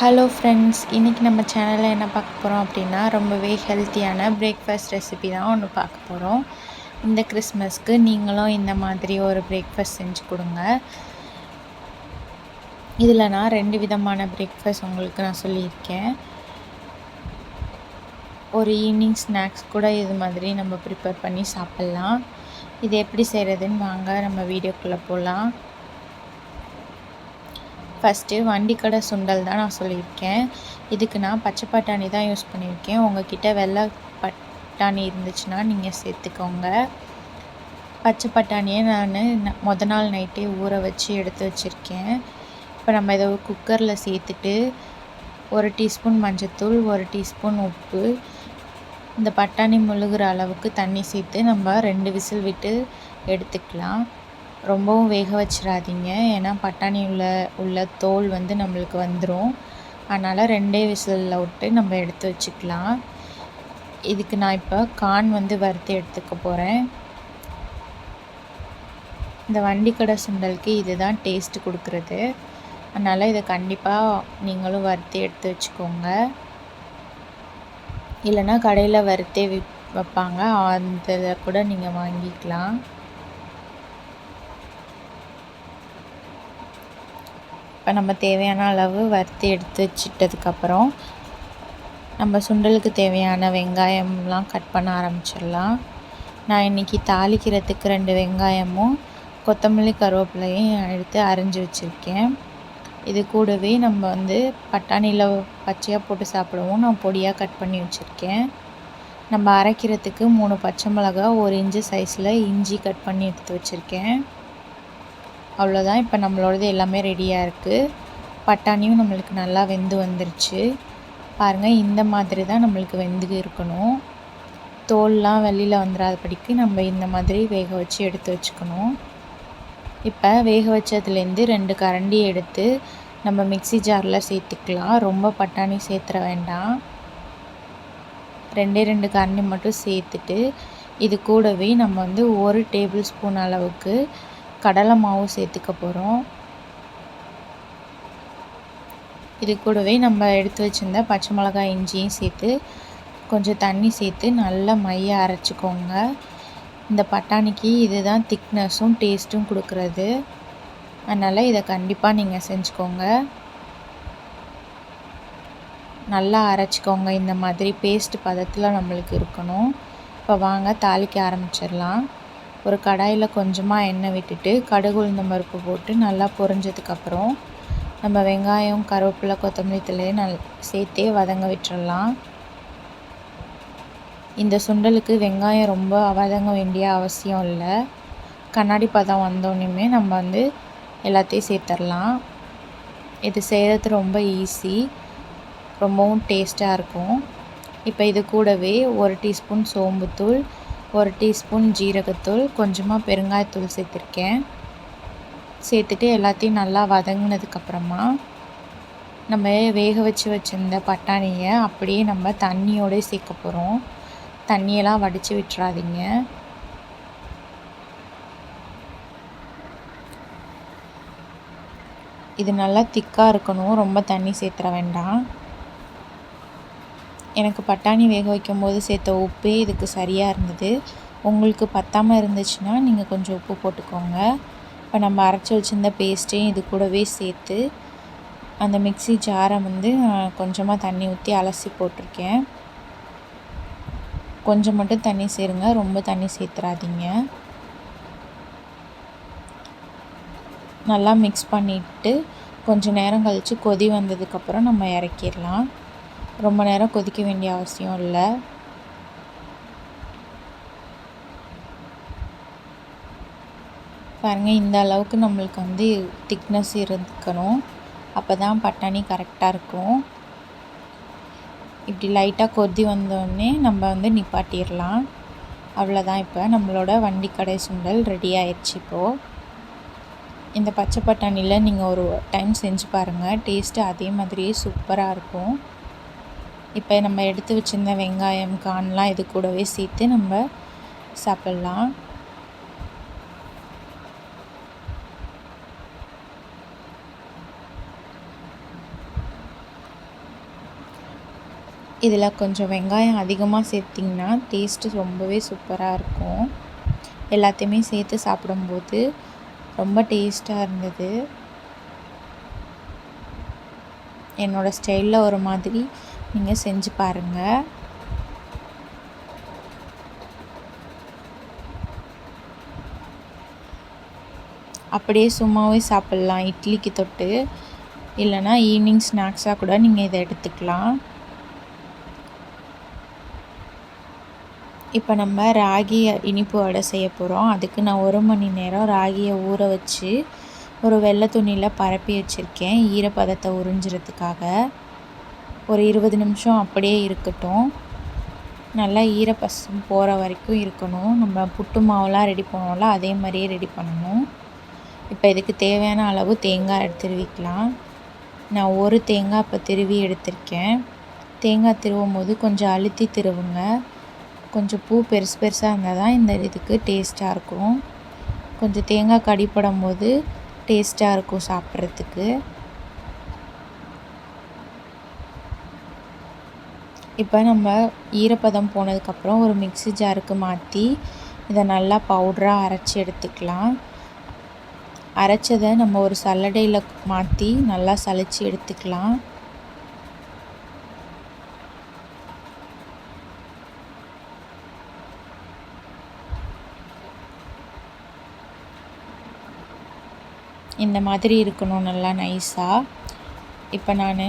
Hello friends இன்றைக்கி நம்ம சேனலில் என்ன பார்க்க போகிறோம் அப்படின்னா ரொம்பவே ஹெல்த்தியான பிரேக்ஃபாஸ்ட் ரெசிபி தான் ஒன்று பார்க்க போகிறோம் இந்த கிறிஸ்மஸ்க்கு நீங்களும் இந்த மாதிரி ஒரு பிரேக்ஃபாஸ்ட் செஞ்சு கொடுங்க. இதில் நான் ரெண்டு விதமான பிரேக்ஃபாஸ்ட் உங்களுக்கு நான் சொல்லியிருக்கேன். ஒரு ஈவினிங் ஸ்நாக்ஸ் கூட இது மாதிரி நம்ம ப்ரிப்பேர் பண்ணி சாப்பிட்லாம். இது எப்படி செய்கிறதுன்னு வாங்க நம்ம வீடியோக்குள்ளே போகலாம் ஃபஸ்ட்டு வண்டிக்கடை சுண்டல் தான் நான் சொல்லியிருக்கேன். இதுக்கு நான் பச்சை பட்டாணி தான் யூஸ் பண்ணியிருக்கேன். உங்ககிட்ட வெள்ளை பட்டாணி இருந்துச்சுன்னா நீங்கள் சேர்த்துக்கோங்க. பச்சை பட்டாணியை நான் மொத நாள் நைட்டே ஊற வச்சு எடுத்து வச்சுருக்கேன். இப்போ நம்ம இதை குக்கரில் சேர்த்துட்டு ஒரு டீஸ்பூன் மஞ்சத்தூள் ஒரு டீஸ்பூன் உப்பு இந்த பட்டாணி முழுகிற அளவுக்கு தண்ணி சேர்த்து நம்ம ரெண்டு விசில் விட்டு எடுத்துக்கலாம். ரொம்பவும் வேக வச்சிடாதீங்க ஏன்னா பட்டாணி உள்ள உள்ள தோல் வந்து நம்மளுக்கு வந்துடும் அதனால் ரெண்டே விசிலில் விட்டு நம்ம எடுத்து வச்சுக்கலாம். இதுக்கு நான் இப்போ கான் வந்து வறுத்து எடுத்துக்க போகிறேன் இந்த வண்டிக்கடை சுண்டலுக்கு இதுதான் டேஸ்ட்டு கொடுக்குறது. அதனால் இதை கண்டிப்பாக நீங்களும் வறுத்து எடுத்து வச்சுக்கோங்க. இல்லைன்னா கடையில் வறுத்தே விப் வைப்பாங்க. அந்த கூட நீங்கள் வாங்கிக்கலாம். இப்போ நம்ம தேவையான அளவு வறுத்து எடுத்து வச்சிட்டதுக்கப்புறம் நம்ம சுண்டலுக்கு தேவையான வெங்காயம்லாம் கட் பண்ண ஆரம்பிச்சிடலாம். நான் இன்றைக்கி தாளிக்கிறதுக்கு ரெண்டு வெங்காயமும் கொத்தமல்லி கருவேப்பிலையும் எடுத்து அரிஞ்சு வச்சுருக்கேன். இது கூடவே நம்ம வந்து பட்டாணியில் பச்சையாக போட்டு சாப்பிடுவோம் நான் பொடியாக கட் பண்ணி வச்சுருக்கேன். நம்ம அரைக்கிறதுக்கு மூணு பச்சை மிளகா ஒரு இன்ச்சு சைஸில் இஞ்சி கட் பண்ணி எடுத்து வச்சுருக்கேன். அவ்வளோதான் இப்போ நம்மளோடது எல்லாமே ரெடியாக இருக்குது பட்டாணியும் நம்மளுக்கு நல்லா வெந்து வந்துருச்சு. பாருங்கள் இந்த மாதிரி தான் நம்மளுக்கு வெந்து இருக்கணும். தோல்லாம் வெளியில் வந்துடாதபடிக்கு நம்ம இந்த மாதிரி வேக வச்சு எடுத்து வச்சுக்கணும். இப்போ வேக வச்சதுலேருந்து ரெண்டு கரண்டி எடுத்து நம்ம மிக்சி ஜாரில் சேர்த்துக்கலாம். ரொம்ப பட்டாணி சேர்த்துற வேண்டாம். ரெண்டே ரெண்டு கரண்டி மட்டும் சேர்த்துட்டு இது கூடவே நம்ம வந்து ஒரு டேபிள் ஸ்பூன் அளவுக்கு கடலை மாவு சேர்த்துக்க போகிறோம் இது கூடவே நம்ம எடுத்து வச்சுருந்த பச்சை மிளகாய் இஞ்சியும் சேர்த்து கொஞ்சம் தண்ணி சேர்த்து நல்லா மைய அரைச்சிக்கோங்க. இந்த பட்டாணிக்கு இதுதான் திக்னஸும் டேஸ்ட்டும் கொடுக்குறது. அதனால் இதை கண்டிப்பாக நீங்கள் செஞ்சுக்கோங்க. நல்லா அரைச்சிக்கோங்க. இந்த மாதிரி பேஸ்ட் பதத்தில் நம்மளுக்கு இருக்கணும். இப்போ வாங்க தாளிக்க ஆரம்பிச்சிடலாம். ஒரு கடாயில் கொஞ்சமாக எண்ணெய் விட்டுட்டு கடுகு உளுந்த பருப்பு போட்டு நல்லா பொரிஞ்சதுக்கப்புறம் நம்ம வெங்காயம் கருவேப்பிலை கொத்தமல்லி தழையை நல் சேர்த்தே வதங்க விட்டுடலாம் இந்த சுண்டலுக்கு வெங்காயம் ரொம்ப வதங்க வேண்டிய அவசியம் இல்லை. கண்ணாடி பதம் வந்தோடனே நம்ம வந்து எல்லாத்தையும் சேர்த்துடலாம் இது செய்கிறது ரொம்ப ஈஸி ரொம்பவும் டேஸ்ட்டாக இருக்கும். இப்போ இது கூடவே ஒரு டீஸ்பூன் சோம்புத்தூள் ஒரு டீஸ்பூன் ஜீரகத்தூள் கொஞ்சமாக பெருங்காயத்தூள் சேர்த்துருக்கேன். சேர்த்துட்டு எல்லாத்தையும் நல்லா வதங்கினதுக்கப்புறமா நம்ம வேக வச்சு வச்சுருந்த பட்டாணியை அப்படியே நம்ம தண்ணியோடு சேர்க்க போகிறோம் தண்ணியெல்லாம் வடித்து விட்டுறாதீங்க. இது நல்லா திக்காக இருக்கணும். ரொம்ப தண்ணி சேர்த்துற வேண்டாம். எனக்கு பட்டாணி வேக வைக்கும்போது சேர்த்த உப்பே இதுக்கு சரியாக இருந்தது. உங்களுக்கு பத்தாமல் இருந்துச்சுன்னா நீங்கள் கொஞ்சம் உப்பு போட்டுக்கோங்க. இப்போ நம்ம அரைச்சி வச்சுருந்த பேஸ்ட்டையும் இது கூடவே சேர்த்து அந்த மிக்சி ஜாரை வந்து கொஞ்சமாக தண்ணி ஊற்றி அலசி போட்டிருக்கேன். கொஞ்சம் மட்டும் தண்ணி சேருங்க. ரொம்ப தண்ணி சேர்த்துறாதீங்க. நல்லா மிக்ஸ் பண்ணிவிட்டு கொஞ்சம் நேரம் கழித்து கொதி வந்ததுக்கப்புறம் நம்ம இறக்கிடலாம். ரொம்ப நேரம் கொதிக்க வேண்டிய அவசியம் இல்லை. பாருங்கள் இந்த அளவுக்கு நம்மளுக்கு வந்து திக்னஸ் இருக்கணும். அப்போ தான் பட்டாணி கரெக்டாக இருக்கும். இப்படி லைட்டாக கொதி வந்தோடனே நம்ம வந்து நிப்பாட்டிடலாம். அவ்வளோதான் இப்போ. நம்மளோட வண்டி கடை சுண்டல் ரெடி ஆயிடுச்சு இப்போது இந்த பச்சை பட்டாணியில் நீங்கள் ஒரு டைம் செஞ்சு பாருங்கள் டேஸ்ட்டு அதே மாதிரியே சூப்பராக இருக்கும். இப்போ நம்ம எடுத்து வச்சுருந்த வெங்காயம் கான்லாம் இது கூடவே சேர்த்து நம்ம சாப்பிட்லாம். இதில் கொஞ்சம் வெங்காயம் அதிகமாக சேர்த்திங்கன்னா டேஸ்ட்டு ரொம்பவே சூப்பராக இருக்கும். எல்லாத்தையுமே சேர்த்து சாப்பிடும்போது ரொம்ப டேஸ்ட்டாக இருந்தது. என்னோடய ஸ்டைலில் ஒரு மாதிரி நீங்கள் செஞ்சு பாருங்கள் அப்படியே சும்மாவே சாப்பிட்லாம் இட்லிக்கு தொட்டு. இல்லைனா ஈவினிங் ஸ்நாக்ஸாக கூட நீங்கள் இதை எடுத்துக்கலாம். இப்போ நம்ம ராகி இனிப்பு வடை செய்ய போகிறோம் அதுக்கு நான் ஒரு மணி நேரம் ராகியை ஊற வச்சு ஒரு வெள்ளை துணியில் பரப்பி வச்சுருக்கேன். ஈரப்பதத்தை உறிஞ்சிறதுக்காக. ஒரு இருபது நிமிஷம் அப்படியே இருக்கட்டும். நல்லா ஈரப்பசம் போகிற வரைக்கும் இருக்கணும். நம்ம புட்டு மாவுலாம் ரெடி பண்ணுவோம்ல அதே மாதிரியே ரெடி பண்ணணும். இப்போ இதுக்கு தேவையான அளவு தேங்காய் எடுத்துருவிக்கலாம். நான் ஒரு தேங்காய் இப்போ திருவி எடுத்திருக்கேன். தேங்காய் திருவும் போது கொஞ்சம் அழுத்தி திருவுங்க. கொஞ்சம் பூ பெருசு பெருசாக இருந்தால் தான் இந்த இதுக்கு டேஸ்ட்டாக இருக்கும். கொஞ்சம் தேங்காய் கடிப்படும் போது டேஸ்ட்டாக இருக்கும் சாப்பிட்றதுக்கு. இப்போ நம்ம ஈரப்பதம் போனதுக்கப்புறம் ஒரு மிக்ஸி ஜாருக்கு மாற்றி இதை நல்லா பவுடராக அரைச்சி எடுத்துக்கலாம். அரைச்சதை நம்ம ஒரு சல்லடையில் மாற்றி நல்லா சலித்து எடுத்துக்கலாம். இந்த மாதிரி இருக்கணும் நல்லா நைஸாக இப்போ நான்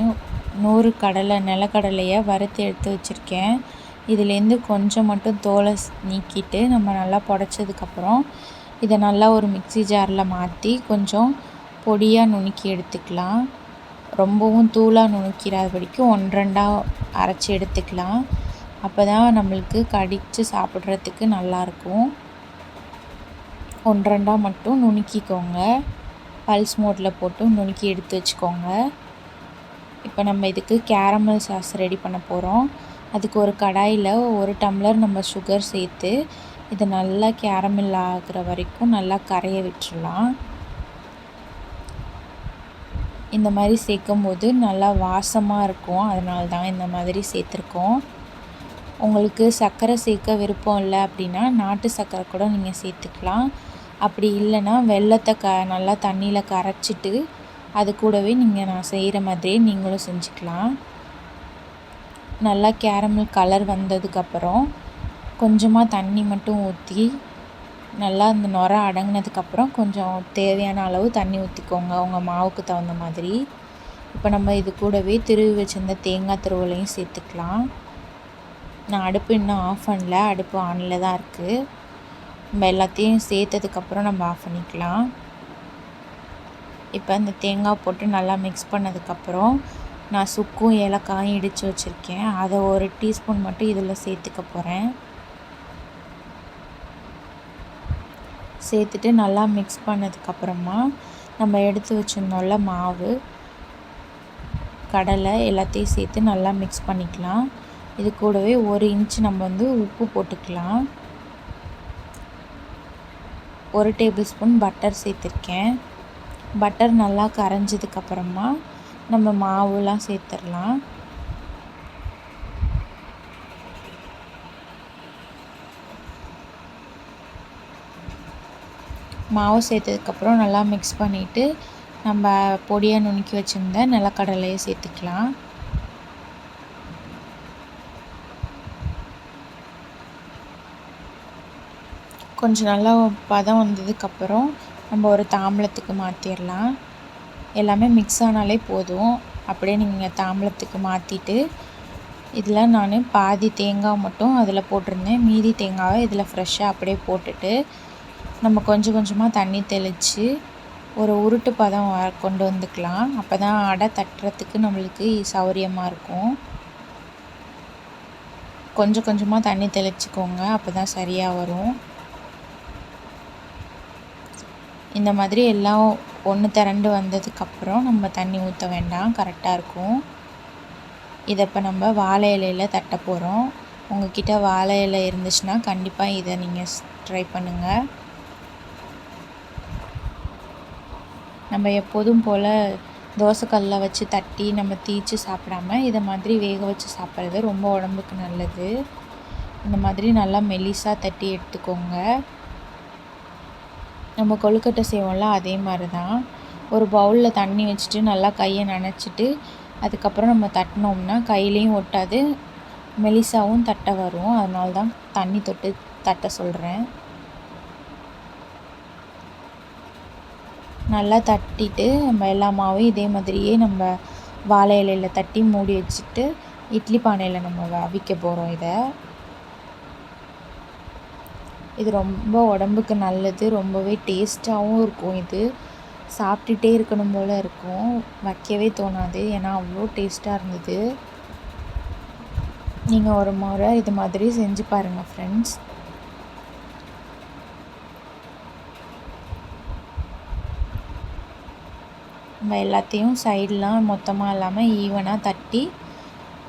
நூறு கடலை நிலக்கடலையை வறுத்து எடுத்து வச்சுருக்கேன். இதுலேருந்து கொஞ்சம் மட்டும் தோலை நீக்கிட்டு நம்ம நல்லா புடச்சதுக்கப்புறம் இதை நல்லா ஒரு மிக்ஸி ஜாரில் மாற்றி கொஞ்சம் பொடியாக நுணுக்கி எடுத்துக்கலாம். ரொம்பவும் தூளாக நுணுக்கிறாதபடிக்கு ஒன்றரெண்டாக அரைச்சி எடுத்துக்கலாம். அப்போ தான் நம்மளுக்கு கடித்து சாப்பிட்றதுக்கு நல்லாயிருக்கும் ஒன்றரெண்டாக மட்டும் நுணுக்கிக்கோங்க. பல்ஸ் மோட்டில் போட்டு நுணுக்கி எடுத்து வச்சுக்கோங்க. இப்போ நம்ம இதுக்கு கேரமல் சாஸ் ரெடி பண்ண போகிறோம் அதுக்கு ஒரு கடாயில் ஒரு டம்ளர் நம்ம சுகர் சேர்த்து இதை நல்லா கேரமல் ஆகிற வரைக்கும் நல்லா கரைய விட்டுடலாம் இந்த மாதிரி சேர்க்கும் போது நல்லா வாசமாக இருக்கும். அதனால தான் இந்த மாதிரி சேர்த்துருக்கோம். உங்களுக்கு சர்க்கரை சேர்க்க விருப்பம் இல்லை அப்படின்னா நாட்டு சர்க்கரை கூட நீங்கள் சேர்த்துக்கலாம். அப்படி இல்லைன்னா வெல்லத்தை க நல்லா தண்ணியில் கரைச்சிட்டு அது கூடவே நீங்கள் நான் செய்கிற மாதிரியே நீங்களும் செஞ்சுக்கலாம். நல்லா கேரமல் கலர் வந்ததுக்கப்புறம் கொஞ்சமாக தண்ணி மட்டும் ஊற்றி நல்லா அந்த நுர அடங்கினதுக்கப்புறம் கொஞ்சம் தேவையான அளவு தண்ணி ஊற்றிக்கோங்க உங்கள் மாவுக்கு தகுந்த மாதிரி. இப்போ நம்ம இது கூடவே திருவி வச்சுருந்த தேங்காய் திருவலையும் சேர்த்துக்கலாம். நான் அடுப்பு இன்னும் ஆஃப் பண்ணல. அடுப்பு ஆனில் தான் இருக்குது நம்ம எல்லாத்தையும் சேர்த்ததுக்கப்புறம் நம்ம ஆஃப் பண்ணிக்கலாம். இப்போ அந்த தேங்காய் போட்டு நல்லா மிக்ஸ் பண்ணதுக்கப்புறம் நான் சுக்கும் ஏலக்காயும் இடித்து வச்சுருக்கேன். அதை ஒரு டீஸ்பூன் மட்டும் இதில் சேர்த்துக்க போகிறேன் சேர்த்துட்டு நல்லா மிக்ஸ் பண்ணதுக்கப்புறமா நம்ம எடுத்து வச்சுருந்தோம்ல மாவு கடலை எல்லாத்தையும் சேர்த்து நல்லா மிக்ஸ் பண்ணிக்கலாம். இது கூடவே ஒரு இன்ச் நம்ம வந்து உப்பு போட்டுக்கலாம். ஒரு டேபிள் ஸ்பூன் பட்டர் சேர்த்துருக்கேன். பட்டர் நல்லா கரைஞ்சதுக்கப்புறமா நம்ம மாவுலாம் சேர்த்துடலாம். மாவு சேர்த்ததுக்கப்புறம் நல்லா மிக்ஸ் பண்ணிவிட்டு நம்ம பொடியை நுணுக்கி வச்சுருந்த நிலக்கடலையை சேர்த்துக்கலாம். கொஞ்சம் நல்லா பதம் வந்ததுக்கப்புறம் நம்ம ஒரு தாம்பலத்துக்கு மாற்றிடலாம் எல்லாமே மிக்ஸ் ஆனாலே போதும். அப்படியே நீங்கள் தாம்பலத்துக்கு மாற்றிட்டு இதில் நான் பாதி தேங்காய் மட்டும் அதில் போட்டிருந்தேன். மீதி தேங்காவை இதில் ஃப்ரெஷ்ஷாக அப்படியே போட்டுட்டு நம்ம கொஞ்சம் கொஞ்சமாக தண்ணி தெளித்து ஒரு உருட்டு பதம் வ கொண்டு வந்துக்கலாம். அப்போ தான் அடை தட்டுறதுக்கு நம்மளுக்கு சௌரியமாக இருக்கும். கொஞ்சம் கொஞ்சமாக தண்ணி தெளிச்சிக்கோங்க. அப்போ தான் சரியாக வரும். இந்த மாதிரி எல்லாம் ஒன்று திரண்டு வந்ததுக்கப்புறம் நம்ம தண்ணி ஊற்ற வேண்டாம். கரெக்டாக இருக்கும். இதை இப்போ நம்ம வாழை இலையில் தட்ட போகிறோம் உங்கள்கிட்ட வாழை இலை இருந்துச்சுன்னா கண்டிப்பாக இதை நீங்கள் ட்ரை பண்ணுங்கள் நம்ம எப்போதும் போல் தோசைக்கல்லில் வச்சு தட்டி நம்ம தீச்சு சாப்பிடாம இதை மாதிரி வேக வச்சு சாப்பிட்றது ரொம்ப உடம்புக்கு நல்லது. இந்த மாதிரி நல்லா மெலிசாக தட்டி எடுத்துக்கோங்க. நம்ம கொழுக்கட்டை செய்வோம்ல அதே மாதிரி தான் ஒரு பவுலில் தண்ணி வச்சுட்டு நல்லா கையை நனைச்சிட்டு அதுக்கப்புறம் நம்ம தட்டினோம்னா கையிலையும் ஒட்டாது மெலிசாவும் தட்ட வரும். அதனால தான் தண்ணி தொட்டு தட்ட சொல்கிறேன் நல்லா தட்டிட்டு நம்ம எல்லா மாவையும் இதே மாதிரியே நம்ம வாழை இலையில் தட்டி மூடி வச்சுட்டு இட்லி பானையில் நம்ம அவிக்க போகிறோம் இதை. இது ரொம்ப உடம்புக்கு நல்லது ரொம்பவே டேஸ்ட்டாகவும் இருக்கும் இது. சாப்பிட்டுட்டே இருக்கணும் போல் இருக்கும். வைக்கவே தோணாது. ஏன்னா அவ்வளோ டேஸ்ட்டாக இருந்தது. நீங்கள் ஒரு முறை இது மாதிரி செஞ்சு பாருங்கள் ஃப்ரெண்ட்ஸ் நம்ம எல்லாத்தையும் சைடெலாம் மொத்தமாக இல்லாமல் ஈவனாக தட்டி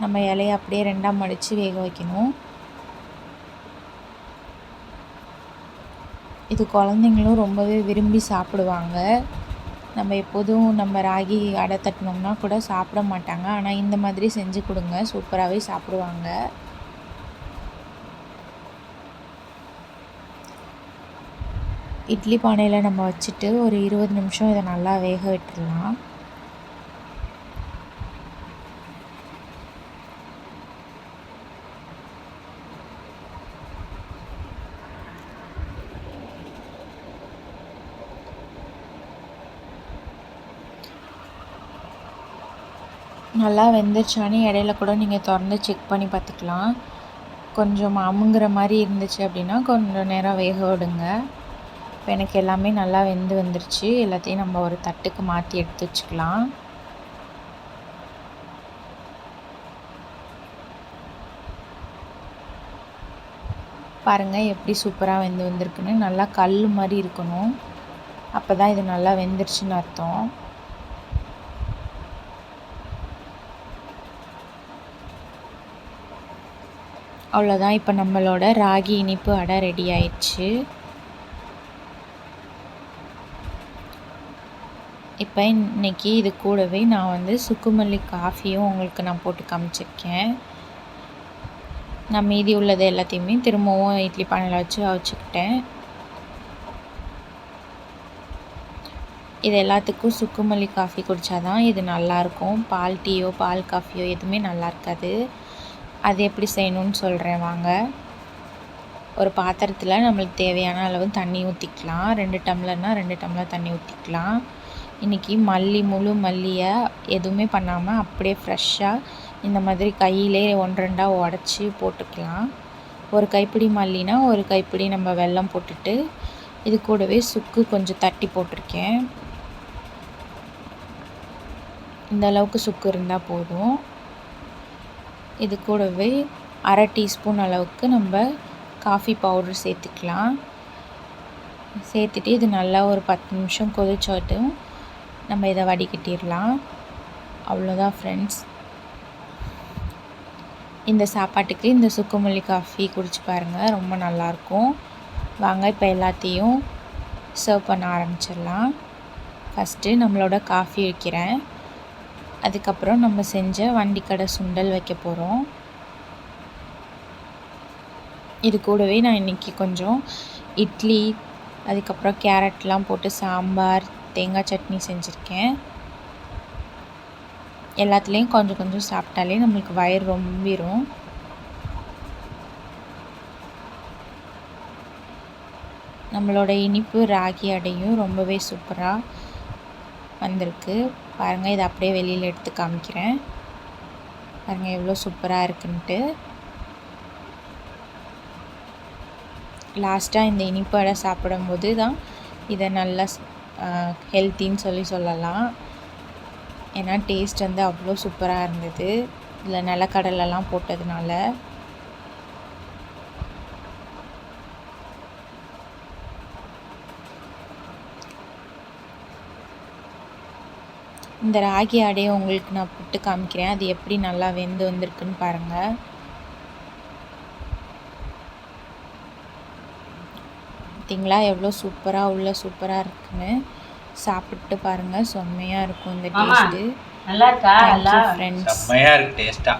நம்ம இலையை அப்படியே ரெண்டாக மடித்து வேக வைக்கணும். இது குழந்தைங்களும் ரொம்பவே விரும்பி சாப்பிடுவாங்க. நம்ம எப்போதும் நம்ம ராகி அடை தட்டினோம்னா கூட சாப்பிட மாட்டாங்க. ஆனால் இந்த மாதிரி செஞ்சு கொடுங்க. சூப்பராகவே சாப்பிடுவாங்க. இட்லி பானையில் நம்ம வச்சுட்டு ஒரு இருபது நிமிஷம் இதை நல்லா வேக விட்டுடலாம். நல்லா வெந்துருச்சான்னு இடையில கூட நீங்கள் திறந்து செக் பண்ணி பார்த்துக்கலாம். கொஞ்சம் அமுங்குற மாதிரி இருந்துச்சு அப்படின்னா கொஞ்சம் நேரம் வேக விடுங்க. இப்போ எனக்கு எல்லாமே நல்லா வெந்து வந்துருச்சு. எல்லாத்தையும் நம்ம ஒரு தட்டுக்கு மாற்றி எடுத்து வச்சுக்கலாம். பாருங்கள் எப்படி சூப்பராக வெந்து வந்திருக்குன்னு. நல்லா கல் மாதிரி இருக்கணும். அப்போ தான் இது நல்லா வெந்துருச்சுன்னு அர்த்தம். அவ்வளோதான் இப்போ நம்மளோட ராகி இனிப்பு அடை ரெடி ஆயிடுச்சு. இப்போ இன்னைக்கு இது கூடவே நான் வந்து சுக்குமல்லி காஃபியும் உங்களுக்கு நான் போட்டு காமிச்சிருக்கேன். நான் மீதி உள்ளது எல்லாத்தையுமே திரும்பவும் இட்லி பானையில் வச்சு அவிச்சுக்கிட்டேன். இது எல்லாத்துக்கும் சுக்குமல்லி காஃபி குடித்தாதான் இது நல்லாயிருக்கும் பால் டீயோ பால் காஃபியோ எதுவுமே நல்லா இருக்காது. அது எப்படி செய்யணும்னு சொல்கிறேன் வாங்க. ஒரு பாத்திரத்தில் நம்மளுக்கு தேவையான அளவு தண்ணி ஊற்றிக்கலாம் ரெண்டு டம்ளர்னால் ரெண்டு டம்ளர் தண்ணி ஊற்றிக்கலாம் இன்றைக்கி மல்லி முழு மல்லியை எதுவுமே பண்ணாமல் அப்படியே ஃப்ரெஷ்ஷாக இந்த மாதிரி கையிலே ஒன்று ரெண்டாக உடச்சி போட்டுக்கலாம். ஒரு கைப்பிடி மல்லினா ஒரு கைப்பிடி நம்ம வெல்லம் போட்டுட்டு இது கூடவே சுக்கு கொஞ்சம் தட்டி போட்டிருக்கேன். இந்த அளவுக்கு சுக்கு இருந்தால் போதும். இது கூடவே அரை டீஸ்பூன் அளவுக்கு நம்ம காஃபி பவுடர் சேர்த்துக்கலாம். சேர்த்துட்டு இது நல்லா ஒரு பத்து நிமிஷம் கொதிச்சோட்டும் நம்ம இதை வடிகட்டிடலாம். அவ்வளோதான் ஃப்ரெண்ட்ஸ் இந்த சாப்பாட்டுக்கு இந்த சுக்குமல்லி காஃபி குடிச்சு பாருங்கள் ரொம்ப நல்லாயிருக்கும். வாங்க இப்போ எல்லாத்தையும் சர்வ் பண்ண ஆரம்பிச்சிடலாம். ஃபஸ்ட்டு நம்மளோட காஃபி வைக்கிறேன். அதுக்கப்புறம் நம்ம செஞ்ச வண்டிக்கடை சுண்டல் வைக்க போகிறோம் இது கூடவே நான் இன்றைக்கி கொஞ்சம் இட்லி அதுக்கப்புறம் கேரட்லாம் போட்டு சாம்பார் தேங்காய் சட்னி செஞ்சுருக்கேன். எல்லாத்துலேயும் கொஞ்சம் கொஞ்சம் சாப்பிட்டாலே நம்மளுக்கு வயிறு ரொம்பிடும் நம்மளோட இனிப்பு ராகி அடையும் ரொம்பவே சூப்பராக வந்திருக்கு. பாருங்கள் இதை அப்படியே வெளியில் எடுத்து காமிக்கிறேன். பாருங்கள் எவ்வளோ சூப்பராக இருக்குன்ட்டு. லாஸ்ட்டாக இந்த இனிப்படை சாப்பிடும்போது தான் இதை நல்லா ஹெல்த்தின்னு சொல்லி சொல்லலாம். ஏன்னா டேஸ்ட் வந்து அவ்வளோ சூப்பராக இருந்தது. இதில் நிலக்கடலெல்லாம் போட்டதுனால. இந்த ராகி அடையை உங்களுக்கு நான் புட்டு காமிக்கிறேன். அது எப்படி நல்லா வெந்து வந்திருக்குன்னு பாருங்கள் பார்த்தீங்களா எவ்வளோ சூப்பராக உள்ள சூப்பராக இருக்குன்னு. சாப்பிட்டு பாருங்கள் செம்மையாக இருக்கும் இந்த. டேஸ்ட்டு நல்லா இருக்கா? ஃப்ரெண்ட்ஸ் செம்மையா இருக்கு டேஸ்டா